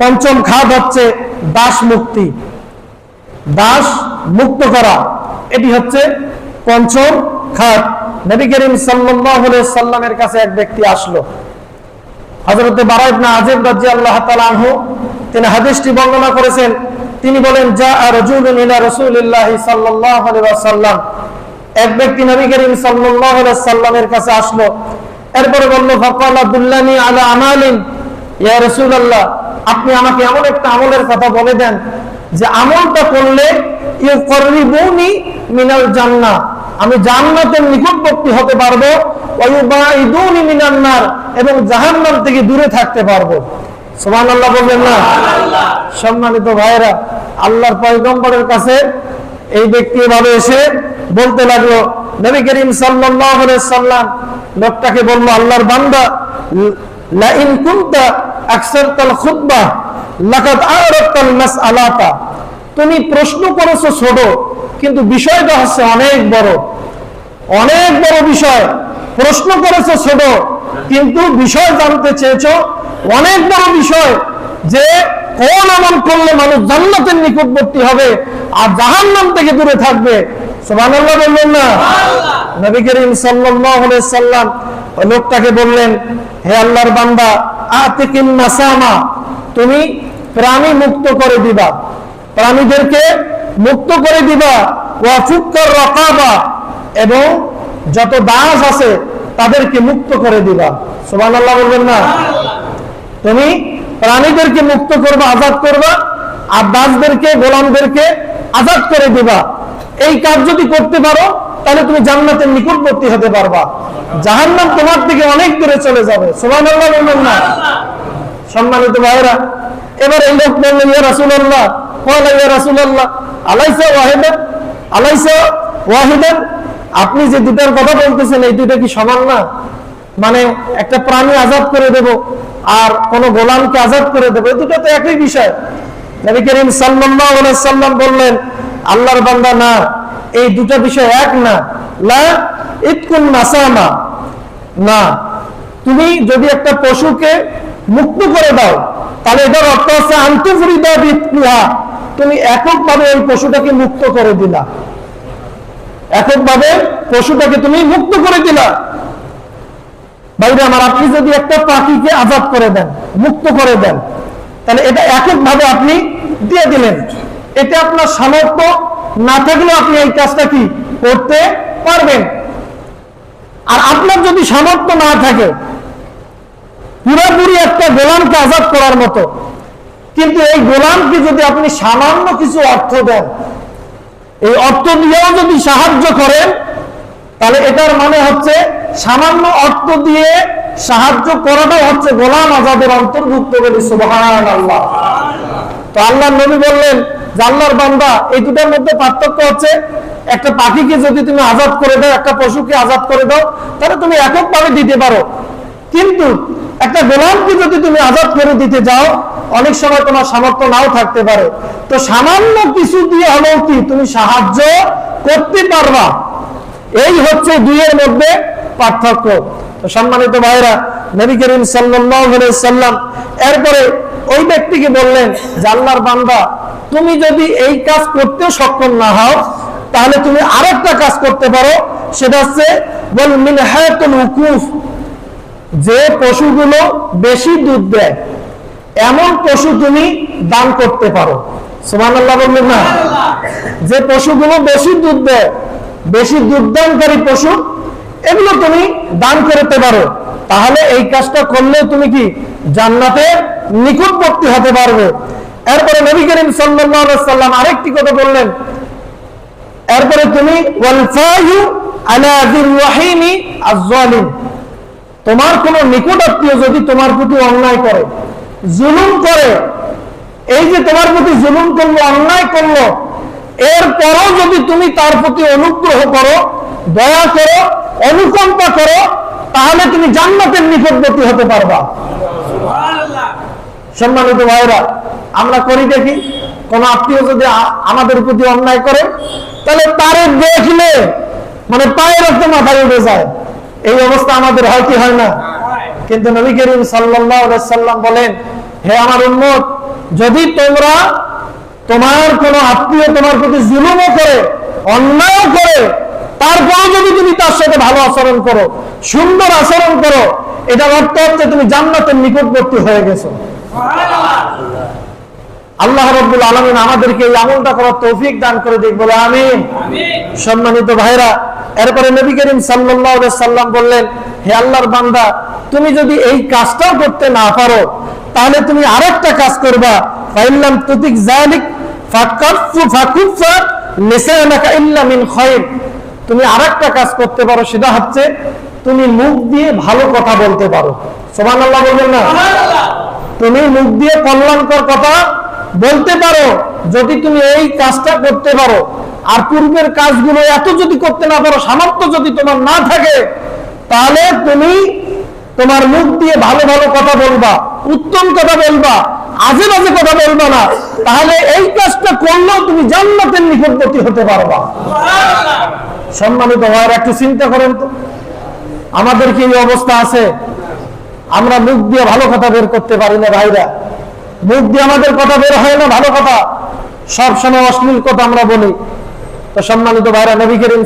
পঞ্চম খাত হচ্ছে দাস মুক্তি। দাস মুক্ত করা, এটি হচ্ছে পঞ্চম খাত নবী করিম সাল্লামের কাছে এক ব্যক্তি আসলো। হযরত বারা ইবনে আযিব রাদিয়াল্লাহু তাআলা তিনি হাদিসটি বর্ণনা করেছেন। তিনি বলেন যা সাল্লাল্লাহু আলাইহি ওয়াসাল্লাম। এক ব্যক্তি নবী করিম আলাইহি সাল্লামের কাছে আসলো। এরপরে বলল, ফাকাল আব্দুল্লাহি আলা আমালিন, ইয়া রাসূলুল্লাহ। আপনি আমাকে এমন একটা আমলের কথা বলে দেন যে আমলটা করলে মিনাল জান্নাহ। আমি জান্নাতের নিকটবর্তী হতে পারব ওয়ায়ুবাইদুনি মিনান নার এবং জাহান্নাম থেকে দূরে থাকতে পারব। সোমান আল্লাহ বলবেন না? সম্মানিত ভাইরা আল্লাহর পয়গম্বরের কাছে এই ব্যক্তি এভাবে এসে বলতে লাগল নবী করিম আলাইহি সাল্লাম লোকটাকে বলল আল্লাহর বান্দা লা ইন কুনতা আকসারতাল খুতবা, লাকাদ আরাতাল মাসআলাতা। তুমি প্রশ্ন করেছ ছোট, কিন্তু বিষয়টা হচ্ছে অনেক বড়। অনেক বড় বিষয়। প্রশ্ন করেছ ছোট, কিন্তু বিষয় জানতে চেয়েছো। অনেক বড় বিষয় যে কোন আমল করলে মানুষ জান্নাতের নিকটবর্তী হবে আর জাহান্নাম থেকে দূরে থাকবে। সুবহানাল্লাহ বললেন না? নবী করিম সাল্লাম ওই লোকটাকে বললেন, হে আল্লাহর বান্দা নাসামা তুমি প্রাণী মুক্ত করে দিবা। প্রাণীদেরকে মুক্ত করে দিবা। রাকাবা, এবং যত দাস আছে তাদেরকে মুক্ত করে দিবা। সুবহানাল্লাহ বলবেন না? তুমি প্রাণীদেরকে মুক্ত করবা, আজাদ করবা, আর দাসদেরকে, গোলামদেরকে আজাদ করে দিবা। এই কাজ যদি করতে পারো, তাহলে তুমি জান্নাতের নিকটবর্তী হতে পারবা। জাহান্নাম তোমার থেকে অনেক দূরে চলে যাবে। সোমান না। সম্মানিত ভাইরা এবার এই লোক বললেন, ইয়া রাসূলুল্লাহ। কল, ইয়া রাসূলুল্লাহ। আলাইসা ওয়াহিদান? আলাইসা ওয়াহিদান? আপনি যে দুটার কথা বলতেছেন, এই দুটো কি সমান না? মানে একটা প্রাণী আজাদ করে দেব আর কোন গোলামকে আজাদ করে দেব। দুটো তো একই বিষয়। নবী করিম সাল্লাল্লাহু আলাইহি সাল্লাম বললেন আল্লাহর বান্দা না। এই দুটো বিষয় এক না। লা না। তুমি যদি একটা পশুকে মুক্ত করে দাও, তাহলে এটার অর্থ হচ্ছে আন্তফরিদা তুমি এককভাবে ওই পশুটাকে মুক্ত করে দিলা। এককভাবে পশুটাকে তুমি মুক্ত করে দিলা। বাইরে আমার, আপনি যদি একটা পাখিকে আজাদ করে দেন, মুক্ত করে দেন, তাহলে এটা এককভাবে আপনি দিয়ে দিলেন। এটা আপনার সামর্থ্য না থাকলেও আপনি এই কাজটা কি করতে পারবেন? আর আপনার যদি সামর্থ্য না থাকে, পুরোপুরি একটা গোলামকে আজাদ করার মতো, কিন্তু এই গোলামকে যদি আপনি সামান্য কিছু অর্থ দেন, এই অর্থ দিয়েও যদি সাহায্য করেন, তাহলে এটার মানে হচ্ছে সামান্য অর্থ দিয়ে সাহায্য করাটাও হচ্ছে গোলাম আজাদের অন্তর্ভুক্ত বলে সুবহান আল্লাহ তো আল্লাহ নবী বললেন আল্লাহর বান্দা, এই দুটার মধ্যে পার্থক্য হচ্ছে, একটা পাখিকে যদি তুমি আজাদ করে দাও, একটা পশুকে আজাদ করে দাও, তাহলে তুমি এককভাবে দিতে পারো। কিন্তু একটা গোলামকে যদি তুমি আজাদ করে দিতে যাও, অনেক সময় তোমার সামর্থ্য নাও থাকতে পারে। তো সামান্য কিছু দিয়ে হলেও কি তুমি সাহায্য করতে পারবা? এই হচ্ছে দুইয়ের মধ্যে পার্থক্য। সম্মানিত ভাইরা নবী করিম সাল্লাম এরপরে ওই ব্যক্তিকে বললেন যে আল্লাহর বান্দা তুমি যদি এই কাজ করতে সক্ষম না হও, তাহলে তুমি আরেকটা কাজ করতে পারো, সেটা হচ্ছে যে পশুগুলো বেশি দুধ দেয়, এমন পশু তুমি দান করতে পারো। না। যে পশুগুলো বেশি দুধ দেয়, বেশি দুধদানকারী পশু, এগুলো তুমি দান করতে পারো। তাহলে এই কাজটা করলে তুমি কি জান্নাতের নিকটবর্তী হতে পারবে। এরপরে নবী করিম সাল্লাম আরেকটি কথা বললেন। এরপরে তুমি তোমার কোন নিকট আত্মীয় যদি তোমার প্রতি অন্যায় করে জুলুম করে এই যে তোমার প্রতি জুলুম করল অন্যায় করল এরপরও যদি তুমি তার প্রতি অনুগ্রহ করো দয়া করো অনুকম্পা করো তাহলে তুমি জান্নাতের নিকটবর্তী হতে পারবা। সম্মানিত ভাইরা আমরা করি দেখি। কোন আত্মীয় যদি আমাদের প্রতি অন্যায় করে, তাহলে তারে দেখলে মানে পায়ের একটা মাথায় উঠে যায়। এই অবস্থা আমাদের হয় কি হয় না? কিন্তু নবী করিম সাল্লাম বলেন, হে আমার উম্মত, যদি তোমরা তোমার কোনো আত্মীয় তোমার প্রতি জুলুমও করে অন্যায় করে, তারপরেও যদি তুমি তার সাথে ভালো আচরণ করো, সুন্দর আচরণ করো এটা অর্থ হচ্ছে তুমি জান্নাতের নিকটবর্তী হয়ে গেছো। আল্লাহ রব্বুল আলমিন আমাদেরকে এই আমলটা করার তৌফিক দান করে দিক বলে আমিন। সম্মানিত ভাইরা এরপরে নবী করিম সাল্লাম বললেন হে আল্লাহর বান্দা তুমি যদি এই কাজটাও করতে না পারো তাহলে তুমি আর একটা কাজ করবা। ফাইল্লাম তুতিক জালিক তুমি আরেকটা কাজ করতে পারো সেটা হচ্ছে তুমি মুখ দিয়ে ভালো কথা বলতে পারো। সোমান আল্লাহ বলবেন না? তুমি মুখ দিয়ে কল্যাণকর কথা বলতে পারো যদি তুমি এই কাজটা করতে পারো, আর পূর্বের কাজগুলো এত যদি করতে না পারো, সামর্থ্য যদি তোমার না থাকে, তাহলে তুমি তোমার মুখ দিয়ে ভালো ভালো কথা বলবা, উত্তম কথা বলবা, আজে বাজে কথা বলবা না। তাহলে এই কাজটা করলেও তুমি জান্নাতের নিকটবর্তী হতে পারবা। সম্মানিত হওয়ার একটু চিন্তা করেন তো। আমাদের কি অবস্থা আছে? আমরা মুখ দিয়ে ভালো কথা বের করতে পারি না ভাইরা। মুখ দিয়ে আমাদের কথা বের হয় না, ভালো কথা। সবসময় অশ্লীল কথা আমরা বলি। তো সম্মানিত ভাইরা, নবী করিম